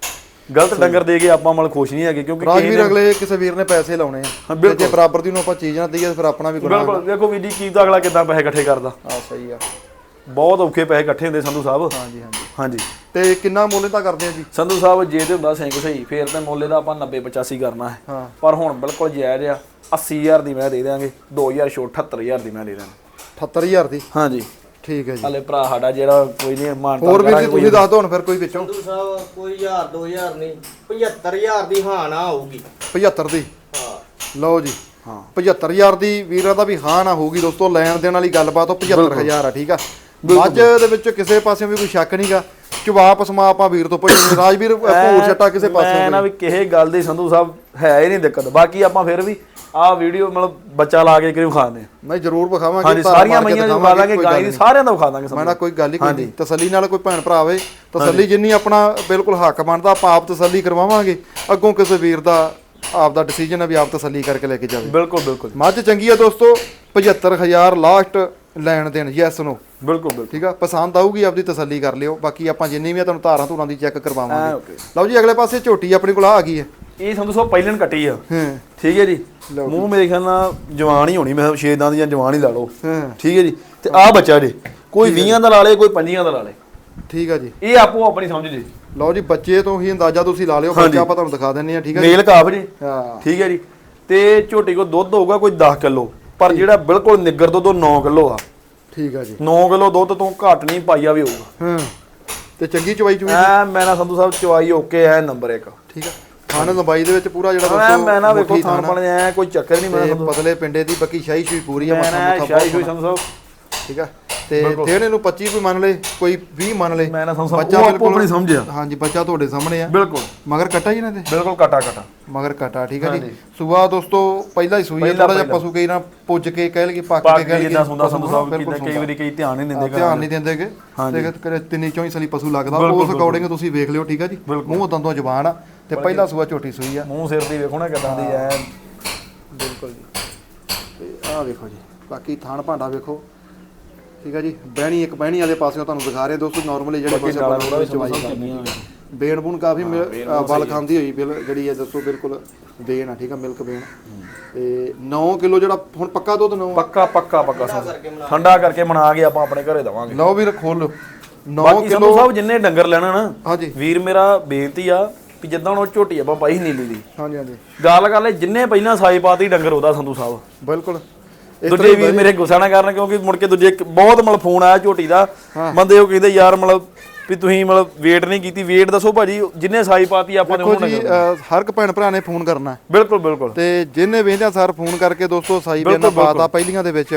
ਗਲਤ ਡੰਗਰ ਦੇ ਕੇ ਆਪਾਂ ਮਲ ਖੁਸ਼ ਨਹੀਂ ਹੈਗੇ ਕਿਉਂਕਿ ਰਾਜਵੀਰ ਅਗਲੇ ਕਿਸੇ ਵੀਰ ਨੇ ਪੈਸੇ ਲਾਉਣੇ ਆ। ਜੇ ਬਰਾਬਰ ਦੀ ਨੂੰ ਆਪਾਂ ਚੀਜ਼ ਨਾ ਦਈਏ ਫਿਰ ਆਪਣਾ ਵੀ ਗੁਨਾਹ ਬਿਲਕੁਲ। ਦੇਖੋ ਵੀ ਜੀ ਕੀ ਤਾਂ ਅਗਲਾ ਕਿਦਾਂ ਪੈਸੇ ਇਕੱਠੇ ਕਰਦਾ। ਆ ਸਹੀ ਆ। ਬਹੁਤ ਔਖੇ ਪੈਸੇ ਇਕੱਠੇ ਹੁੰਦੇ ਸੰਧੂ ਸਾਹਿਬ। ਹਾਂਜੀ ਹਾਂਜੀ। ਹਾਂਜੀ। ਤੇ ਕਿੰਨਾ ਮੁੱਲ ਤਾਂ ਕਰਦੇ ਆ ਜੀ? ਸੰਧੂ ਸਾਹਿਬ ਜੇ ਤੇ ਹੁੰਦਾ ਸਿੰਘ ਸਹੀ ਫੇਰ ਤੇ ਮੁੱਲੇ ਦਾ ਆਪਾਂ 90 85 ਕਰਨਾ ਹੈ। ਪਰ ਹੁਣ ਬਿਲਕੁਲ ਜਾਇਜ਼ ਆ 80000 ਦੀ ਮੈਂ ਦੇ ਦਿਆਂਗੇ 2000 ਛੋਟ 78000 ਦੀ ਮੈਂ ਦੇ ਦਾਂਗਾ 78000 ਦੀ? ਹਾਂਜੀ। ਠੀਕ ਹੈ ਜੀ। ਹਲੇ ਭਰਾ ਸਾਡਾ ਜਿਹੜਾ ਕੋਈ ਨਹੀਂ ਮਾਨ ਹੋਰ ਵੀਰ ਜੀ ਤੁਸੀਂ ਦੱਸ ਦਿਓ ਹੁਣ ਫਿਰ ਕੋਈ ਵਿੱਚੋਂ। ਸੰਧੂ ਸਾਹਿਬ ਕੋਈ 1000 2000 ਨਹੀਂ 75000 ਦੀ ਹਾਂ ਨਾ ਆਊਗੀ। 75 ਦੀ? ਹਾਂ। ਲਓ ਜੀ ਹਾਂ 75000 ਦੀ ਵੀਰਾਂ ਦਾ ਵੀ ਹਾਂ ਨਾ ਹੋਊਗੀ ਦੋਸਤੋ ਲੈਣ ਦੇਣ ਵਾਲੀ ਗੱਲਬਾਤ ਉਹ 75000 ਆ ਠੀਕ ਆ? ਮੱਝ ਦੇ ਵਿੱਚ ਕਿਸੇ ਪਾਸੇ ਵੀ ਕੋਈ ਸ਼ੱਕ ਨਹੀਂਗਾ ਜਵਾਬ ਸਮਾ ਆਪਾਂ ਵੀਰ ਤੋਂ ਪੁੱਛ ਰਾਜਵੀਰ ਭੂਰ ਛੱਟਾ ਕਿਸੇ ਮੈਂ ਪਾਸੇ ਨਾ ਵੀ ਕਿਸੇ ਗੱਲ ਦੀ ਸੰਧੂ ਸਾਹਿਬ ਹੈ ਹੀ ਨਹੀਂ ਦਿੱਕਤ। ਬਾਕੀ ਆਪਾਂ ਫਿਰ ਵੀ ਆਹ ਵੀਡੀਓ ਮਤਲਬ ਬੱਚਾ ਲਾ ਕੇ ਕਿਉਂ ਖਾਣੇ? ਨਹੀਂ ਜ਼ਰੂਰ ਵਿਖਾਵਾਂਗੇ ਹਾਂਜੀ ਸਾਰੀਆਂ ਮਈਆਂ ਦੀ ਦਿਖਾਵਾਂਗੇ, ਵਿਖਾ ਦਾਂਗੇ ਗਾਂ ਦੀ। ਸਾਰਿਆਂ ਦਾ ਵਿਖਾ ਦਾਂਗੇ ਮੈਂ ਨਾ ਕੋਈ ਗੱਲ ਹੀ ਕੋਈ। ਨਹੀਂ। ਤਸੱਲੀ ਨਾਲ ਕੋਈ ਭੈਣ ਭਰਾ ਆਵੇ ਤਸੱਲੀ ਜਿੰਨੀ ਆਪਣਾ ਬਿਲਕੁਲ ਹੱਕ ਬਣਦਾ ਆਪਾਂ ਆਪ ਤਸੱਲੀ ਕਰਵਾਵਾਂਗੇ। ਅੱਗੋਂ ਕਿਸੇ ਵੀਰ ਦਾ ਆਪ ਦਾ ਡਿਸੀਜਨ ਹੈ ਵੀ ਆਪ ਤਸੱਲੀ ਕਰਕੇ ਲੈ ਕੇ ਜਾਵੇ। ਬਿਲਕੁਲ ਬਿਲਕੁਲ। ਮੱਝ ਚੰਗੀ ਆ ਦੋਸਤੋ 75000 ਲਾਸਟ ਲੈਣ ਦੇਣ ਯੈਸ ਨੋ ਬਿਲਕੁਲ ਬਿਲਕੁਲ। ਠੀਕ ਆ? ਪਸੰਦ ਆਊਗੀ ਆਪਦੀ ਤਸੱਲੀ ਕਰ ਲਿਓ। ਬਾਕੀ ਆਪਾਂ ਜਿੰਨੀ ਵੀ ਆ ਤੁਹਾਨੂੰ ਧਾਰਾਂ ਧੂਰਾਂ ਦੀ ਚੈੱਕ ਕਰਵਾਵਾਂਗੇ। ਲਓ ਜੀ ਅਗਲੇ ਪਾਸੇ ਝੋਟੀ ਆਪਣੇ ਕੋਲ ਆ ਗਈ ਹੈ। ਇਹ ਸੰਧੂ ਸਾਹਿਬ ਪਹਿਲਨ ਕੱਟੀ ਆ। ਹਾਂ। ਠੀਕ ਹੈ ਜੀ? ਮੂੰਹ ਮੇਰੇ ਖਿਆਲ ਨਾਲ ਜਵਾਨ ਹੀ ਹੋਣੀ ਮੈਂ ਛੇ ਦਾਂ ਦੀ ਜਾਂ ਜਵਾਨ ਹੀ ਲਾ ਲਓ। ਹਾਂ। ਠੀਕ ਹੈ ਜੀ? ਤੇ ਆਹ ਬੱਚਾ ਜੀ ਕੋਈ 20 ਦਾ ਲਾ ਲੇ ਕੋਈ 5 ਦਾ ਲਾ ਲੇ। ਠੀਕ ਆ ਜੀ। ਇਹ ਆਪੋ ਆਪਣੀ ਸਮਝ ਜੀ। ਲਓ ਜੀ ਬੱਚੇ ਤੋਂ ਹੀ ਅੰਦਾਜ਼ਾ ਤੁਸੀਂ ਲਾ ਲਿਓ। ਬੱਚਾ ਆਪਾਂ ਤੁਹਾਨੂੰ ਦਿਖਾ ਦਿੰਨੇ ਆ ਠੀਕ ਆ ਜੀ? ਮੇਲ ਕਾਫ ਜੀ। ਹਾਂ। ਠੀਕ ਹੈ ਜੀ? ਤੇ ਝੋਟੀ ਕੋ ਦੁੱਧ ਹੋਊਗਾ ਕੋਈ 10 ਕਿਲੋ ਪਰ ਜਿਹੜਾ ਬਿਲਕੁਲ ਨਿੱਗਰ ਦੁੱਧ ਉਹ 9 ਕਿਲੋ ਆ। ਠੀਕ ਆ ਜੀ। 9 ਕਿਲੋ ਦੁੱਧ ਤੋਂ ਘੱਟ ਨਹੀਂ ਪਾਈਆ ਵੀ ਹੋਊਗਾ। ਹਾਂ। ਤੇ ਚੰਗੀ ਚਵਾਈ ਚੁਈ ਐ ਮੈਂ ਨਾ ਸੰਧੂ ਸਾਹਿਬ ਚਵਾਈ ਓਕੇ ਐ ਨੰਬਰ 1 ਠੀਕ ਆ। ਖਾਣ ਲੰਬਾਈ ਦੇ ਵਿੱਚ ਪੂਰਾ ਜਿਹੜਾ ਐ ਮੈਂ ਨਾ ਵੇਖੋ ਥਾਣ ਥਾਣਾ। ਪਣ ਐ ਕੋਈ ਚੱਕਰ ਨਹੀਂ ਮੈਂ ਪਤਲੇ ਪਿੰਡੇ ਦੀ ਬੱਕੀ ਸ਼ਾਹੀ ਸ਼ੂਈ ਪੂਰੀ ਆ ਮੈਂ ਮੱਥਾ ਮੁੱਥਾ ਸ਼ਾਹੀ ਬਹੁਤ ਠੀਕ ਆ? ਤੇ ਦੇਣ ਇਹਨੂੰ 25 ਕੋਈ ਮੰਨ ਲੇ ਕੋਈ 20 ਮੰਨ ਲੇ। ਮੈਂ ਨਾ ਸਾਹਿਬ ਬੱਚਾ ਬਿਲਕੁਲ- ਆਪਣੀ ਸਮਝਿਆ ਹਾਂਜੀ ਬੱਚਾ ਤੁਹਾਡੇ ਸਾਹਮਣੇ ਆ। ਬਿਲਕੁਲ। ਮਗਰ ਕੱਟਾ ਜੀ ਇਹਨਾਂ ਦੇ? ਬਿਲਕੁਲ ਕਟਾ ਕਟਾ। ਮਗਰ ਕਟਾ ਠੀਕ ਆ ਜੀ। ਸੂਆ ਦੋਸਤੋ ਪਹਿਲਾਂ ਹੀ ਸੂਈ ਹੈ ਥੋੜਾ ਜਿਹਾ। ਪਸ਼ੂ ਕਈ ਨਾ ਪੁੱਜ ਕੇ ਕਹਿ ਲਈਏ ਪੱਕ ਕੇ ਕਹਿ ਲਈਏ। ਜਿੱਦਾਂ ਸੁੰਦਾ ਸੰਧੂ ਸਾਹਿਬ ਕਿਤੇ ਕਈ ਵਾਰੀ ਕਈ ਧਿਆਨ ਨਹੀਂ ਦਿੰਦੇ ਧਿਆਨ ਨਹੀਂ ਦਿੰਦੇਗੇ। ਤੇ ਕਰੇ ਤਿੰਨੀ ਚੌਂ ਸਲੀ ਪਸ਼ੂ ਲੱਗਦਾ ਉਸ ਅਕੋਰਡਿੰਗ ਤੁਸੀਂ ਵੇਖ ਲਿਓ ਠੀਕ ਆ ਜੀ। ਮੂੰਹ ਦੰਦੋਂ ਜ਼ਬਾਨ ਆ ਤੇ ਪਹਿਲਾ ਸੂਆ ਝੋਟੀ ਸੂਈ ਆ। ਮੂੰਹ ਸਿਰ ਦੀ ਵੇਖੋ ਨਾ ਕਿਦਾਂ ਦੀ ਐ ਬਿਲਕੁਲ ਜੀ। ਤੇ ਆਹ ਵੇਖੋ ਜੀ ਬਾਕੀ ਥਾਣ ਭਾਂਡਾ ਵੇਖੋ। ਠੀਕ ਹੈ ਜੀ ਬਹਿਣੀ ਇੱਕ ਬਹਿਣੀ ਵਾਲੇ ਪਾਸਿਓਂ ਤੁਹਾਨੂੰ ਦਿਖਾ ਰਹੇ ਦੋਸਤੋ ਨਾਰਮਲੀ ਜਿਹੜੇ ਪਾਸੇ ਆਪਾਂ ਥੋੜਾ ਵੀ ਚਵਾਈ ਸੰਧੂ ਸਾਹਿਬ ਕਰਨੀ ਚੰਗੀਆਂ ਆ। ਬੇਣ ਬੂਣ ਕਾਫੀ ਬਲ ਖਾਂਦੀ ਹੋਈ ਬਿਲ ਜਿਹੜੀ ਹੈ ਦੱਸੋ ਬਿਲਕੁਲ ਬੇਣ ਆ ਠੀਕ ਆ ਮਿਲਕ ਬੇਣ ਤੇ 9 ਕਿਲੋ ਜਿਹੜਾ ਹੁਣ ਪੱਕਾ ਦੁੱਧ 9 ਪੱਕਾ ਪੱਕਾ ਪੱਕਾ ਠੰਡਾ ਕਰਕੇ ਬਣਾ ਕੇ ਆਪਾਂ ਆਪਣੇ ਘਰੇ ਦਵਾਂਗੇ। ਲਓ ਵੀਰ ਖੋਲ ਲਓ। 9 ਬਾਕੀ ਸੰਧੂ ਕਿਲੋ ਸਾਹਿਬ ਜਿੰਨੇ ਡੰਗਰ ਲੈਣਾ ਨਾ ਹਾਂਜੀ। ਵੀਰ ਮੇਰਾ ਬੇਨਤੀ ਆ ਵੀ ਜਿੱਦਾਂ ਹੁਣ ਉਹ ਝੋਟੀ ਆਪਾਂ ਪਾਈ ਨੀਲੀ ਦੀ। ਹਾਂਜੀ ਹਾਂਜੀ। ਗੱਲ ਕਰ ਲੈ ਜਿੰਨੇ ਪਹਿਲਾਂ ਸਾਈ ਪਾਤੀ ਡੰਗਰ ਉਹਦਾ ਸੰਧੂ ਸਾਹਿਬ। ਬਿਲਕੁਲ। ਦੂਜੇ ਵੀਰ ਮੇਰੇ ਗੁੱਸਾ ਨਾ ਕਰਨ ਕਿਉਂਕਿ ਮੁੜ ਕੇ ਦੂਜੇ ਬਹੁਤ ਮਤਲਬ ਫੋਨ ਆਇਆ ਝੋਟੀ ਦਾ। ਬੰਦੇ ਉਹ ਕਹਿੰਦੇ ਯਾਰ ਮਤਲਬ ਵੀ ਤੁਸੀਂ ਮਤਲਬ ਵੇਟ ਨਹੀਂ ਕੀਤੀ ਵੇਟ ਦੱਸੋ ਭਾਜੀ ਜਿੰਨੇ ਸਾਈ ਪਾਤੀ ਆਪਾਂ ਨੇ ਅ, ਹਰ ਇੱਕ ਭੈਣ ਭਰਾ ਨੇ ਫੋਨ ਕਰਨਾ। ਬਿਲਕੁਲ ਬਿਲਕੁਲ। ਤੇ ਜਿਹਨੇ ਵੇਂਦਿਆ ਸਰ ਫੋਨ ਕਰਕੇ ਦੋਸਤੋ ਸਾਈ ਬਿਲਕੁਲ, ਬਿਆਨਾ ਪਾਤਾ ਪਹਿਲੀਆਂ ਦੇ ਵਿੱਚ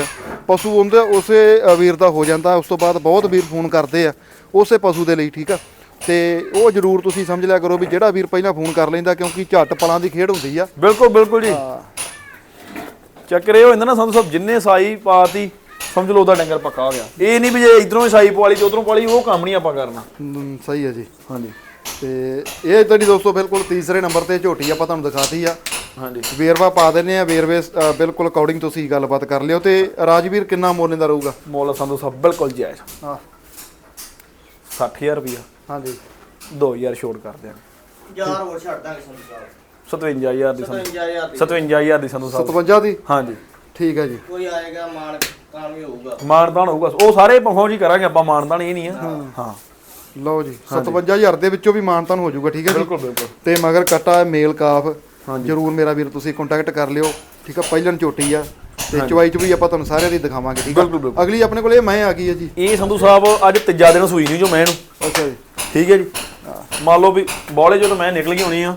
ਪਸ਼ੂ ਉਹਦੇ ਉਸੇ ਵੀਰ ਦਾ ਹੋ ਜਾਂਦਾ ਉਸ ਤੋਂ ਬਾਅਦ ਬਹੁਤ ਵੀਰ ਫੋਨ ਕਰਦੇ ਆ ਉਸੇ ਪਸ਼ੂ ਦੇ ਲਈ ਠੀਕ ਆ? ਤੇ ਉਹ ਜਰੂਰ ਤੁਸੀਂ ਸਮਝ ਲਿਆ ਕਰੋ ਵੀ ਜਿਹੜਾ ਵੀਰ ਪਹਿਲਾਂ ਫੋਨ ਕਰ ਲੈਂਦਾ ਕਿਉਂਕਿ ਝੱਟ ਪਲਾਂ ਦੀ ਖੇਡ ਹੁੰਦੀ ਆ। ਬਿਲਕੁਲ ਬਿਲਕੁਲ ਜੀ। ਚੱਕਰ ਇਹ ਹੋ ਜਾਂਦਾ ਨਾ ਸੰਧੂ ਸਾਹਿਬ ਜਿੰਨੇ ਸਾਈ ਪਾਤੀ ਸਮਝ ਲਓ ਉਹਦਾ ਡੰਗਰ ਪੱਕਾ ਹੋ ਗਿਆ। ਇਹ ਨਹੀਂ ਵੀ ਜੇ ਇਧਰੋਂ ਹੀ ਸਾਈ ਪਵਾਲੀ ਤੇ ਉਧਰੋਂ ਪਵਾਲੀ ਉਹ ਕੰਮ ਨਹੀਂ ਆਪਾਂ ਕਰਨਾ। ਹਮ, ਸਹੀ ਹੈ ਜੀ। ਹਾਂਜੀ। ਤੇ ਇਹ ਤੁਹਾਡੀ ਦੋਸਤੋ ਬਿਲਕੁਲ ਤੀਸਰੇ ਨੰਬਰ ਤੇ ਝੋਟੀ ਆਪਾਂ ਤੁਹਾਨੂੰ ਦਿਖਾਤੀ ਆ। ਹਾਂਜੀ। ਵੇਰਵਾ ਪਾ ਦਿੰਨੇ ਆ ਵੇਰਵੇ ਅ, ਬਿਲਕੁਲ ਅਕੋਰਡਿੰਗ ਤੁਸੀਂ ਗੱਲਬਾਤ ਕਰ ਲਿਓ। ਤੇ ਰਾਜਵੀਰ ਕਿੰਨਾ ਮੁੱਲ ਦਾ ਰਹੂਗਾ? ਮੁੱਲ ਸੰਧੂ ਸਾਹਿਬ ਬਿਲਕੁਲ ਜਾਇਜ਼। ਹਾਂ। 60000 ਰੁਪਿਆ ਹਾਂਜੀ। 2000 ਛੋਟ ਕਰ ਦਿਆਂਗੇ। ਯਾਰ ਹੋਰ ਛੱਡ ਦਾਂਗੇ ਸਾਹਿਬ। 57000 ਦੀ ਸੰਧੂ 57000 ਦੀ। 57000 ਦੀ ਸੰਧੂ ਸਾਹਿਬ 57 ਦੀ? ਹਾਂਜੀ। ਠੀਕ ਹੈ ਜੀ। ਕੋਈ ਆਏਗਾ ਮਾਨ ਤਾਂ ਵੀ ਹੋਊਗਾ। ਮਾਨਦਾਨ ਹੋਊਗਾ। ਉਹ ਸਾਰੇ ਪਹੁੰਚ ਹੀ ਕਰਾਂਗੇ ਆਪਾਂ ਮਾਨਦਾਨ ਇਹ ਨਹੀਂ ਆ ਹਾਂ। ਲਓ ਜੀ 57000 ਦੇ ਵਿੱਚੋਂ ਵੀ ਮਾਨਤਾਨ ਹੋ ਜਾਊਗਾ ਠੀਕ ਹੈ ਜੀ? ਬਿਲਕੁਲ ਬਿਲਕੁਲ। ਤੇ ਮਗਰ ਕਟਾ ਮੇਲ ਕਾਫ। ਜਰੂਰ ਮੇਰਾ ਵੀਰ ਤੁਸੀਂ ਕੰਟੈਕਟ ਕਰ ਲਿਓ। ਠੀਕ ਆ ਪਹਿਲਣ ਝੋਟੀ ਆ। ਤੇ ਚਵਾਈ ਚ ਵੀ ਆਪਾਂ ਤੁਹਾਨੂੰ ਸਾਰਿਆਂ ਦੀ ਦਿਖਾਵਾਂਗੇ ਠੀਕ ਆ। ਅਗਲੀ ਆਪਣੇ ਕੋਲ ਇਹ ਮੈਂ ਆ ਗਈ ਹੈ ਜੀ। ਇਹ ਸੰਧੂ ਸਾਹਿਬ ਅੱਜ ਤੀਜਾ ਦਿਨ ਸੂਈ ਨਹੀਂ ਜੋ ਮੈਂ ਇਹਨੂੰ ਅੱਛਾ ਜੀ। ਠੀਕ ਹੈ ਜੀ। ਮੰਨ ਲਓ ਵੀ ਬੋਲੇ ਜਦੋਂ ਮੈਂ ਨਿਕਲ ਗਈ ਹੋਣੀ ਆ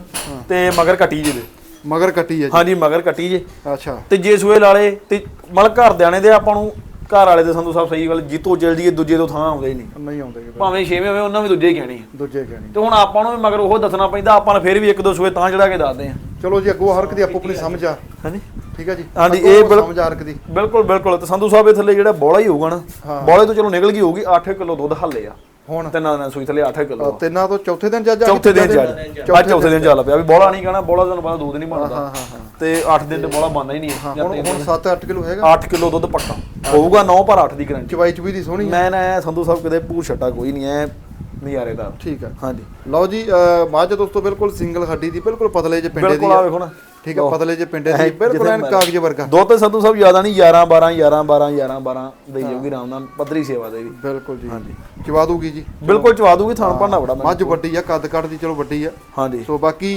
ਤੇ ਮਗਰ ਕੱਟੀ ਜੇ ਦੇ। ਮਗਰ ਕੱਟੀ ਹੈ ਜੀ। ਹਾਂਜੀ ਮਗਰ ਕੱਟੀ ਜੇ। ਅੱਛਾ। ਤੇ ਜੇ ਸੂਏ ਲਾਲੇ ਤੇ ਮਤਲਬ ਘਰਦਿਆਂ ਨੇ ਦੇ ਆਪਾਂ ਨੂੰ ਘਰ ਵਾਲੇ ਦੇ ਸੰਧੂ ਸਾਹਿਬ ਸਹੀ ਗੱਲ ਜਿੱਤੋਂ ਜਲਦੀ ਦੂਜੇ ਤੋਂ ਥਾਂ ਆਉਂਦੇ ਹੀ ਨਹੀਂ। ਨਹੀਂ ਆਉਂਦੇ। ਭਾਵੇਂ ਛੇਵੇਂ ਹੋਵੇ ਉਹਨਾਂ ਵੀ ਦੂਜੇ ਹੀ ਕਹਿਣੀ। ਦੂਜੇ ਕਹਿਣੀ ਤੇ ਹੁਣ ਆਪਾਂ ਨੂੰ ਵੀ ਮਗਰ ਉਹ ਦੱਸਣਾ ਪੈਂਦਾ ਆਪਾਂ ਨੂੰ ਫਿਰ ਵੀ ਇੱਕ ਦੋ ਸੂਏ ਤਾਂ ਚੜਾ ਕੇ ਦੱਸਦੇ ਆ। ਚਲੋ ਜੀ ਅੱਗੋਂ ਹਰ ਇੱਕ ਦੀ ਆਪੋ ਆਪਣੀ ਸਮਝ ਆ। ਹਾਂਜੀ। ਠੀਕ ਹੈ ਜੀ। ਹਾਂਜੀ, ਇਹ ਸਮਝ ਆ ਦੀ। ਬਿਲਕੁਲ ਬਿਲਕੁਲ। ਤੇ ਸੰਧੂ ਸਾਹਿਬ ਇਹ ਥੱਲੇ ਜਿਹੜਾ ਬੋਲਾ ਹੀ ਹੋਊਗਾ ਨਾ। ਬੋਲੇ ਤੋਂ ਚਲੋ ਨਿਕਲ ਗਈ ਹੋਊਗੀ 8 ਕਿਲੋ ਦੁੱਧ ਹੱਲੇ ਆ। ਹੁਣ। ਤਿੰਨਾਂ ਦਿਨਾਂ ਸੂਈ ਥੱਲੇ 8 ਕਿਲੋ ਤਿੰਨਾਂ ਤੋਂ ਚੌਥੇ ਦਿਨ ਜੱਜ ਚੌਥੇ ਦਿਨ ਚੌਥੇ ਅੱਜ ਚੌਥੇ ਦਿਨ ਚੱਲ ਪਿਆ ਵੀ ਬੋਲਾ ਨਹੀਂ ਕਹਣਾ ਬੋਲਾ ਤੁਹਾਨੂੰ ਪਤਾ ਦੁੱਧ ਨਹੀਂ ਬਣਦਾ। ਹਾਂ ਹਾਂ ਤੇ 8 ਦਿਨ ਤੇ ਬੋਲਾ ਬਣਦਾ ਹੀ ਨਹੀਂ। ਜਾਂ ਹੁਣ ਹੁਣ ਦਿਨ। 7-8 ਕਿਲੋ ਹੈਗਾ। 8 ਕਿਲੋ ਦੁੱਧ ਪੱਕਾ। ਹੋਊਗਾ 9 ਪਰ 8 ਦੀ ਗਰੰਟੀ ਚਵਾਈ ਚ ਵੀ ਦੀ ਸੋਹਣੀ ਮੈਂ ਨਾ ਸੰਧੂ ਸਾਹਿਬ ਕਿਤੇ ਪੂਰ ਛੱਟਾ ਕੋਈ ਨਹੀਂ ਐ ਨਜ਼ਾਰੇਦਾਰ। ਠੀਕ ਹੈ ਹਾਂਜੀ। ਲਓ ਜੀ ਮੱਝ ਦੋਸਤੋ ਬਿਲਕੁਲ ਸਿੰਗਲ ਹੱਡੀ ਦੀ ਬਿਲਕੁਲ ਪਤਲੇ ਜਿਹੇ ਪਿੰਡੇ ਦੀ ਬਿਲਕੁਲ ਆ ਵੇਖੋ ਨਾ। ਠੀਕ ਹੈ ਪਤਲੇ ਜਿਹੇ ਪਿੰਡੇ ਦੀ ਇਹ ਬਿਲਕੁਲ ਐਨ ਕਾਗਜ਼ ਵਰਗਾ। ਦੁੱਧ ਤੇ ਸੰਧੂ ਸਾਹਿਬ ਜ਼ਿਆਦਾ ਨਹੀਂ 11 12 11 12 11 12 ਦੇਈ ਜਾਊਗੀ ਆਰਾਮ ਨਾਲ ਪੱਧਰੀ ਸੇਵਾ ਦੇ ਵੀ। ਬਿਲਕੁਲ ਜੀ। ਹਾਂਜੀ। ਚਵਾ ਦੂਗੀ ਜੀ। ਬਿਲਕੁਲ ਚਵਾ ਦੂਗੀ ਥਾਣ ਭਾਂਡਾ ਬੜਾ ਮੱਝ ਵੱਡੀ ਆ ਕੱਦ ਦੀ ਚਲੋ ਵੱਡੀ ਆ। ਹਾਂਜੀ। ਸੋ ਬਾਕੀ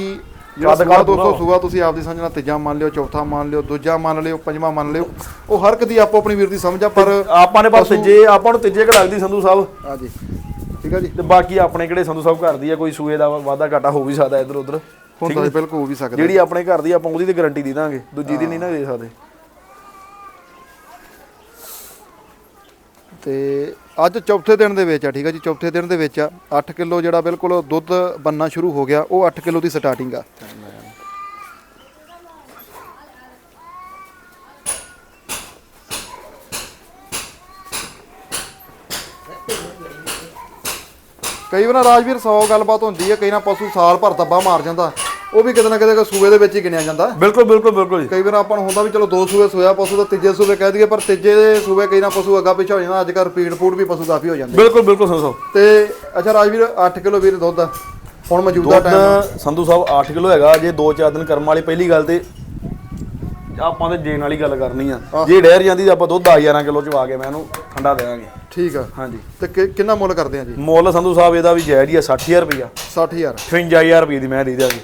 ਸੂਆ ਕੱਦ ਦੋਸਤੋ। ਸੂਆ ਤੁਸੀਂ ਆਪਦੀ ਸਮਝਣਾ ਤੀਜਾ ਮੰਨ ਲਿਓ ਚੌਥਾ ਮੰਨ ਲਿਓ ਦੂਜਾ ਮੰਨ ਲਿਓ ਪੰਜਵਾਂ ਮੰਨ ਲਿਓ ਉਹ ਹਰ ਇੱਕ ਦੀ ਆਪੋ ਆਪਣੀ ਵੀਰ ਦੀ ਸਮਝ ਆ ਪਰ ਆਪਾਂ ਨੇ ਬਸ ਜੇ ਆਪਾਂ ਨੂੰ ਤੀਜੇ ਕ ਲੱਗਦੀ ਸੰਧੂ ਸਾਹਿਬ। ਹਾਂਜੀ। ਠੀਕ ਆ ਜੀ। ਤੇ ਬਾਕੀ ਆਪਣੇ ਕਿਹੜੇ ਸੰਧੂ ਸਾਹਿਬ ਘਰ ਦੀ ਆ ਕੋਈ ਸੂਏ ਦਾ ਵਾਧਾ ਘਾਟਾ ਹੋ ਵੀ ਸਕਦਾ ਇਧਰ ਉਧਰ ਤਾਂ ਬਿਲਕੁਲ ਹੋ ਵੀ ਸਕਦਾ ਜਿਹੜੀ ਆਪਣੇ ਘਰ ਦੀ ਆਪਾਂ ਉਹਦੀ ਤੇ ਗਾਰੰਟੀ ਦੇ ਦਾਂਗੇ ਦੂਜੀ ਦੀ ਨਹੀਂ ਨਾ ਦੇ ਸਕਦੇ। ਤੇ ਅੱਜ ਚੌਥੇ ਦਿਨ ਦੇ ਵਿੱਚ ਆ ਠੀਕ ਆ ਜੀ ਚੌਥੇ ਦਿਨ ਦੇ ਵਿੱਚ ਆ 8 ਕਿਲੋ ਜਿਹੜਾ ਬਿਲਕੁਲ ਦੁੱਧ ਬੰਨਾ ਸ਼ੁਰੂ ਹੋ ਗਿਆ ਉਹ 8 ਕਿਲੋ ਦੀ ਸਟਾਰਟਿੰਗ ਆ। ਕਈ ਵਾਰ ਰਾਜਵੀਰ 100 ਗੱਲਬਾਤ ਹੁੰਦੀ ਹੈ ਕਈ ਨਾ ਪਸ਼ੂ ਸਾਲ ਭਰ ਦੱਬਾ ਮਾਰ ਜਾਂਦਾ। ਉਹ ਵੀ ਕਿਤੇ ਨਾ ਕਿਤੇ ਸੂਏ ਦੇ ਵਿੱਚ ਹੀ ਗਿਣਿਆ ਜਾਂਦਾ। ਬਿਲਕੁਲ ਬਿਲਕੁਲ ਬਿਲਕੁਲ ਜੀ। ਕਈ ਵਾਰ ਆਪਾਂ ਨੂੰ ਹੁੰਦਾ ਵੀ ਚਲੋ ਦੋ ਸੂਏ ਸੋਇਆ ਪਸ਼ੂ ਤਾਂ ਤੀਜੇ ਸੂਏ ਕਹਿ ਦਈਏ ਪਰ ਤੀਜੇ ਦੇ ਸੂਏ ਕਈ ਨਾ ਪਸ਼ੂ ਅੱਗਾ ਪਿੱਛੇ ਹੋ ਜਾਂਦਾ ਅੱਜ ਕੱਲ੍ਹ ਰਿਪੀਟ ਫੂਡ ਵੀ ਪਸ਼ੂ ਕਾਫੀ ਹੋ ਜਾਂਦੇ। ਬਿਲਕੁਲ ਬਿਲਕੁਲ ਸਾਹਿਬ। ਤੇ ਅੱਛਾ ਰਾਜਵੀਰ 8 ਕਿਲੋ ਵੀਰ ਦੁੱਧ ਆ। ਹੁਣ ਮੌਜੂਦਾ ਟਾਈਮ ਸੰਧੂ ਸਾਹਿਬ 8 ਕਿਲੋ ਹੈਗਾ ਜੇ 2-4 ਦਿਨ ਕਰਮ ਵਾਲੀ ਪਹਿਲੀ ਗੱਲ ਤੇ ਆਪਾਂ ਤੇ ਜੇਨ ਵਾਲੀ ਗੱਲ ਕਰਨੀ ਆ। ਜੇ ਡਹਿਰ ਜਾਂਦੀ ਆਪਾਂ ਦੁੱਧ 10-11 ਕਿਲੋ ਚਵਾ ਕੇ ਮੈਂ ਇਹਨੂੰ ਠੰਡਾ ਦੇਵਾਂਗੇ। ਠੀਕ ਆ। ਹਾਂਜੀ। ਤੇ ਕਿੰਨਾ ਮੁੱਲ ਕਰਦੇ ਆ ਜੀ? ਮੁੱਲ ਸੰਧੂ ਸਾਹਿਬ ਇਹਦਾ ਵੀ ਜਾਇਜ਼ ਹੀ ਆ 60000 ਰੁਪਇਆ 60000 55000 ਰੁਪਏ ਦੀ ਮੈਂ ਦੇ ਦਿਆਂਗੇ।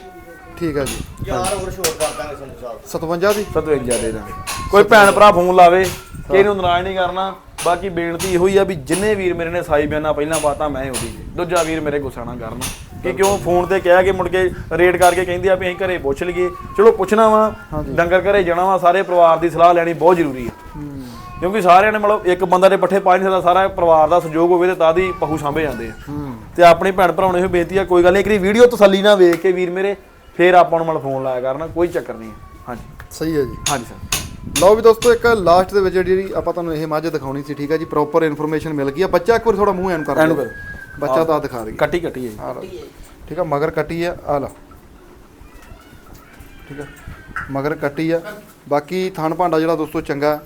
ਠੀਕ ਆ ਜੀ। ਯਾਰ ਹੋਰ ਛੋਟ ਕਰ ਦਾਂਗੇ ਸੰਧੂ ਸਾਹਿਬ 57 ਦੀ? 57 ਦੇ ਦਾਂਗੇ। ਕੋਈ ਭੈਣ ਭਰਾ ਫੋਨ ਲਾਵੇ ਕਿ ਇਹਨੂੰ ਨਾਰਾਜ਼ ਨਹੀਂ ਕਰਨਾ। ਬਾਕੀ ਬੇਨਤੀ ਇਹੋ ਹੀ ਆ ਵੀ ਜਿੰਨੇ ਵੀਰ ਮੇਰੇ ਨੇ ਸਾਈ ਬਿਆਨਾ ਪਹਿਲਾਂ ਬਾਤਾਂ ਮੈਂ ਹੀ ਉਹਦੀ ਦੂਜਾ ਵੀਰ ਮੇਰੇ ਗੁੱਸਾ ਨਾ ਕਰਨ। ਕਿ ਕਿਉਂ ਫੋਨ ਤੇ ਕਹਿ ਕੇ ਮੁੜ ਕੇ ਰੇਟ ਕਰਕੇ ਕਹਿੰਦੇ ਆ ਵੀ ਅਸੀਂ ਘਰੇ ਪੁੱਛ ਲਈਏ। ਚਲੋ ਪੁੱਛਣਾ ਵਾ ਡੰਗਰ ਘਰੇ ਜਾਣਾ ਵਾ ਸਾਰੇ ਪਰਿਵਾਰ ਦੀ ਸਲਾਹ ਲੈਣੀ ਬਹੁਤ ਜ਼ਰੂਰੀ ਹੈ। ਕਿਉਂਕਿ ਸਾਰਿਆਂ ਨੇ ਮਤਲਬ ਇੱਕ ਬੰਦਾ ਦੇ ਪੱਠੇ ਪਾ ਨਹੀਂ ਸਕਦਾ ਸਾਰਾ ਪਰਿਵਾਰ ਦਾ ਸਹਿਯੋਗ ਹੋਵੇ ਤੇ ਤਾਂ ਦੀ ਪਹੂ ਸਾਂਭੇ ਜਾਂਦੇ ਆ। ਤੇ ਆਪਣੀ ਭੈਣ ਭਰਾਉਣੇ ਇਹੋ ਬੇਨਤੀ ਆ ਕੋਈ ਗੱਲ ਨਹੀਂ ਇੱਕ ਵੀਡੀਓ ਤਸੱਲੀ ਨਾਲ ਵੇਖ ਕੇ ਵੀਰ ਮੇਰੇ ਫੇਰ ਆਪਾਂ ਨੂੰ ਮਤਲਬ ਫੋਨ ਲਾਇਆ ਕਰਨਾ ਕੋਈ ਚੱਕਰ ਨਹੀਂ। ਹੈ। ਹਾਂਜੀ। ਸਹੀ ਹੈ ਜੀ। ਹਾਂਜੀ ਸਰ। ਲਓ ਵੀ ਦੋਸਤੋ ਇੱਕ ਲਾਸਟ ਦੇ ਵਿੱਚ ਜਿਹੜੀ ਆਪਾਂ ਤੁਹਾਨੂੰ ਇਹ ਮੱਝ ਦਿਖਾਉਣੀ ਸੀ ਠੀਕ ਹੈ ਜੀ ਪ੍ਰੋਪਰ ਇਨਫੋਰਮੇਸ਼ਨ ਮਿਲ ਗਈ ਆ। ਬੱਚਾ ਇੱਕ ਵਾਰ ਥੋੜਾ ਮੂੰਹ ਐਨ ਕਰ ਐਨ ਦਿਓ। ਕਰੋ। ਬੱਚਾ ਤਾਂ ਦਿਖਾ ਰਹੀ ਕੱਟੀ ਕੱਟੀ ਹੈ ਜੀ। ਆ ਲਓ। ਠੀਕ ਆ ਮਗਰ ਕੱਟੀ ਆ ਆ ਲਓ। ਠੀਕ ਆ ਮਗਰ ਕੱਟੀ ਆ ਬਾਕੀ ਥਣ ਭਾਂਡਾ ਜਿਹੜਾ ਦੋਸਤੋ ਚੰਗਾ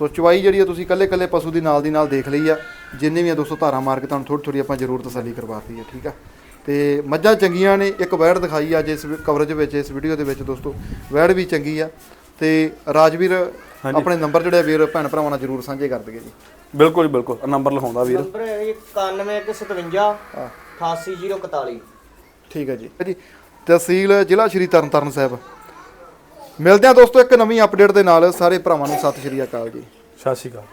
ਸੋ ਚਵਾਈ ਜਿਹੜੀ ਆ ਤੁਸੀਂ ਕੱਲੇ ਕੱਲੇ ਪਸ਼ੂ ਦੀ ਨਾਲ ਦੀ ਨਾਲ ਦੇਖ ਲਈ ਆ। ਜਿੰਨੇ ਵੀ ਆ ਦੋਸਤੋ ਧਾਰਾ ਮਾਰ ਕੇ ਤੁਹਾਨੂੰ ਥੋੜੀ ਥੋੜੀ ਆਪਾਂ ਜ਼ਰੂਰ ਤਸੱਲੀ ਕਰਵਾਤੀ ਆ ਠੀਕ ਆ ਤੇ ਮੱਝਾਂ ਚੰਗੀਆਂ ਨੇ ਇੱਕ ਵੈੜ ਦਿਖਾਈ ਅੱਜ ਇਸ ਕਵਰੇਜ ਵਿੱਚ ਇਸ ਵੀਡੀਓ ਦੇ ਵਿੱਚ ਦੋਸਤੋ। ਵੈੜ ਵੀ ਚੰਗੀ ਆ ਤੇ ਰਾਜਵੀਰ ਆਪਣੇ ਨੰਬਰ ਜਿਹੜੇ ਵੀਰ ਭੈਣ ਭਰਾਵਾਂ ਨਾਲ ਜ਼ਰੂਰ ਸਾਂਝੇ ਕਰ ਦਈਏ ਜੀ। ਬਿਲਕੁਲ ਜੀ, ਬਿਲਕੁਲ। ਨੰਬਰ ਲਿਖਾਉਂਦਾ ਵੀਰ। ਨੰਬਰ ਹੈ। ਜੀ 9157 88041 ਠੀਕ ਹੈ ਜੀ। ਜੀ ਤਹਿਸੀਲ ਜ਼ਿਲ੍ਹਾ ਸ਼੍ਰੀ ਤਰਨਤਾਰਨ ਸਾਹਿਬ। ਮਿਲਦੇ ਆ ਦੋਸਤੋ ਇੱਕ ਨਵੀਂ ਅਪਡੇਟ ਦੇ ਨਾਲ। ਸਾਰੇ ਭਰਾਵਾਂ ਨੂੰ ਸਤਿ ਸ਼੍ਰੀ ਅਕਾਲ ਜੀ। ਸਤਿ ਸ਼੍ਰੀ ਅਕਾਲ।